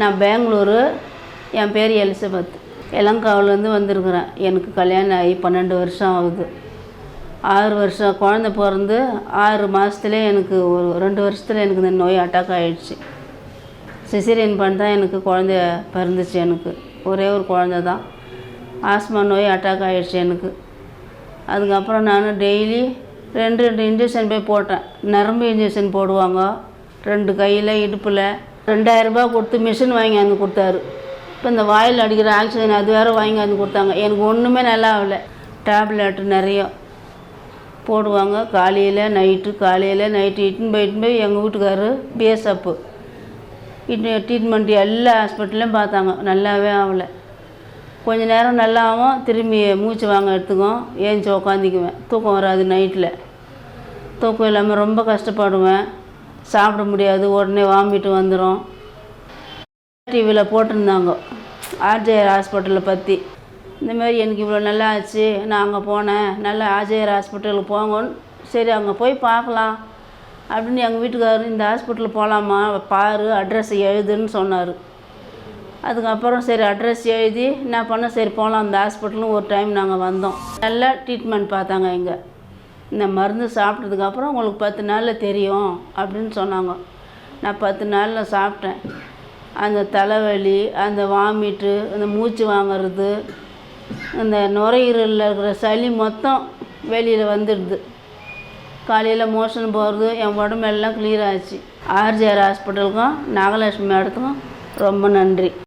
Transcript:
நான் பெங்களூரு என் பேர் எலிசபெத். இளங்காவிலேருந்து வந்திருக்கிறேன். எனக்கு கல்யாணம் ஆகி பன்னெண்டு வருஷம் ஆகுது. ஆறு வருஷம் குழந்த பிறந்து ஆறு மாதத்துலேயே எனக்கு ஒரு ரெண்டு வருஷத்தில் எனக்கு இந்த நோய் அட்டாக் ஆகிடுச்சு சிசிரியன் பண்ணி தான் எனக்கு குழந்த பிறந்துச்சு எனக்கு. ஒரே ஒரு குழந்த தான். ஆஸ்மா நோய் அட்டாக் ஆகிடுச்சு எனக்கு. அதுக்கப்புறம் நான் டெய்லி ரெண்டு ரெண்டு இன்ஜெக்ஷன் போய் போட்டேன். நரம்பு இன்ஜெக்ஷன் போடுவாங்க. ரெண்டு கையில் இடுப்பில். ரெண்டாயிரரூபா கொடுத்து மிஷின் வாங்கியாந்து கொடுத்தாரு. இப்போ இந்த வாயில் அடிக்கிற ஆக்சிஜன் அது வேறு வாங்கியாந்து கொடுத்தாங்க. எனக்கு ஒன்றுமே நல்லா ஆகலை. டேப்லெட் நிறைய போடுவாங்க. காலையில் நைட்டு காலையில் நைட்டு இட்டுன்னு போய் இட்டுன்னு போய் எங்கள் வீட்டுக்காரரு பிஎஸ்எப்பு இட்டு ட்ரீட்மெண்ட் எல்லா ஹாஸ்பிட்டல்லையும் பார்த்தாங்க. நல்லாவே ஆகலை. கொஞ்ச நேரம் நல்லா ஆகும் திரும்பி மூச்சு வாங்க எடுத்துக்கும் ஏஞ்சி உக்காந்திக்குவேன். தூக்கம் வராது நைட்டில் தூக்கம் இல்லாமல் ரொம்ப கஷ்டப்படுவேன். சாப்பிட முடியாது உடனே வாமிட்டு வந்துடும் டிவியில் போட்டிருந்தாங்க. ஆர்ஜேஆர் ஹாஸ்பிட்டலை பற்றி இந்தமாரி எனக்கு இவ்வளோ நல்லா ஆச்சு நான் அங்கே போனேன். நல்லா ஆர்ஜேஆர் ஹாஸ்பிட்டலுக்கு போங்கன்னு. சரி அங்கே போய் பார்க்கலாம். அப்படின்னு எங்கள் வீட்டுக்காரர் இந்த ஹாஸ்பிட்டல் போகலாமா பாரு அட்ரஸ் எழுதுன்னு சொன்னார். அதுக்கப்புறம் சரி அட்ரஸ் எழுதி என்ன பண்ண? சரி போகலாம் அந்த ஹாஸ்பிட்டலும் ஒரு டைம் நாங்கள் வந்தோம். நல்லா ட்ரீட்மெண்ட் பார்த்தாங்க இங்கே. இந்த மருந்து சாப்பிட்டதுக்கப்புறம் உங்களுக்கு பத்து நாளில் தெரியும் அப்படின்னு சொன்னாங்க. நான் பத்து நாளில் சாப்பிட்டேன். அந்த தலைவலி அந்த வாமிட்டு அந்த மூச்சு வாங்குறது அந்த நுரையீரலில் இருக்கிற சளி மொத்தம் வெளியில் வந்துடுது. காலையில் மோஷன் போகிறது என் உடம்பெல்லாம் கிளியர் ஆச்சு. ஆர்ஜிஆர் ஹாஸ்பிட்டலுக்கும் நாகலட்சுமி மேடத்துக்கும் ரொம்ப நன்றி.